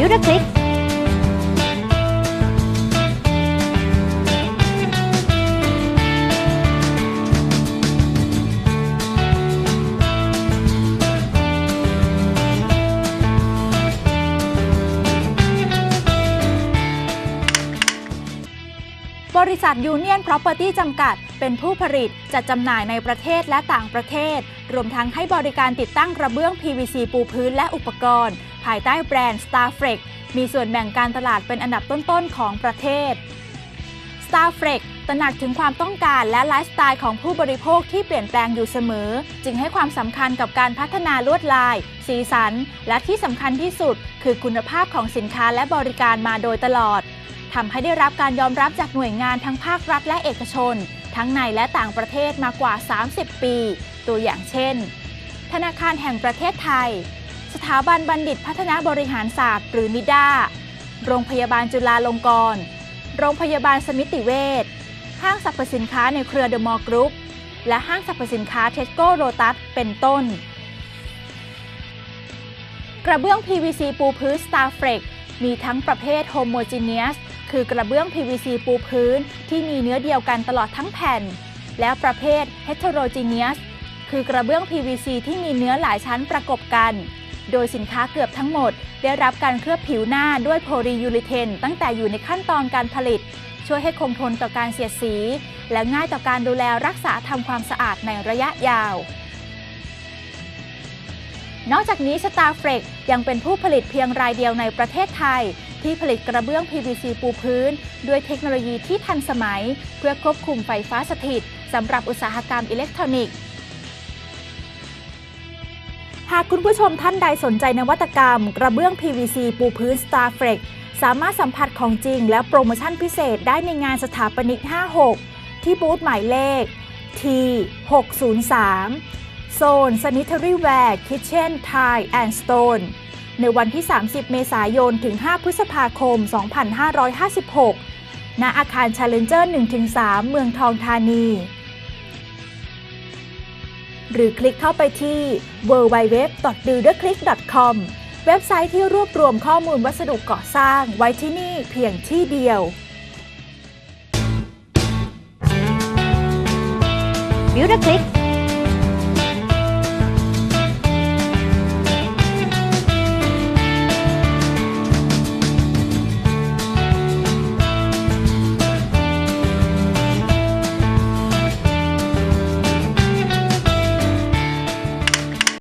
บิว บริษัทยูเนียน Property จำกัด เป็นผู้ผลิตจัดจำหน่ายในประเทศและต่างประเทศ รวมทั้งให้บริการติดตั้งกระเบื้อง PVC ปูพื้นและอุปกรณ์ ภายใต้แบรนด์ Starflex มีส่วนแบ่งการตลาดเป็นอันดับต้นๆของประเทศ Starflex ตระหนักถึงความต้องการและไลฟ์สไตล์ของผู้บริโภคที่เปลี่ยนแปลงอยู่เสมอ จึงให้ความสำคัญกับการพัฒนาลวดลาย สีสัน และที่สำคัญที่สุด คือคุณภาพของสินค้าและบริการมาโดยตลอด ทำให้ได้รับการยอมรับจากหน่วยงานทั้งภาครัฐและเอกชน ทั้งในและต่างประเทศมากว่า 30 ปี ตัวอย่างเช่น ธนาคารแห่งประเทศไทย สถาบันบัณฑิตพัฒนาบริหารศาสตร์ หรือนิด้าโรงพยาบาลจุฬาลงกรณ์โรงพยาบาลสมิติเวชห้างสรรพสินค้าในเครือเดอะมอลล์กรุ๊ปและห้างสรรพสินค้าเทสโก้โรตัสเป็นต้น กระเบื้อง PVC ปูพื้น Starflex มีทั้งประเภท Homogeneous คือกระเบื้อง PVC ปูพื้น ที่มีเนื้อเดียวกันตลอดทั้งแผ่น และประเภท Heterogeneous คือกระเบื้อง PVC ที่มีเนื้อหลายชั้นประกบกัน โดยสินค้าเกือบทั้งหมด ได้รับการเคลือบผิวหน้าด้วยโพลียูริเทนตั้งแต่อยู่ในขั้นตอนการผลิต ช่วยให้คงทนต่อการเสียดสี และง่ายต่อการดูแลรักษาทำความสะอาดในระยะยาว นอกจากนี้ Starflex ยังเป็นผู้ผลิตเพียงรายเดียวในประเทศไทย ที่ผลิตกระเบื้อง PVC ปูพื้น ด้วยเทคโนโลยีที่ทันสมัย เพื่อควบคุมไฟฟ้าสถิตสำหรับอุตสาหกรรมอิเล็กทรอนิกส์หากคุณผู้ชมท่านใดสนใจนวัตกรรม กระเบื้อง PVC ปูพื้น Starflex สามารถสัมผัสของจริงและโปรโมชั่นพิเศษได้ในงานสถาปนิก 56 ที่บูธหมายเลข T 603โซน Sanitary Ware Kitchen Tile and Stone ในวันที่ 30 เมษายน ถึง 5 พฤษภาคม 2556 ณ อาคาร Challenger 1-3 เมืองทองธานี หรือคลิกเข้าไปที่ www.builderclick.com เว็บไซต์ที่รวบรวมข้อมูลวัสดุก่อสร้างไว้ที่นี่เพียงที่เดียวบิวต์คลิก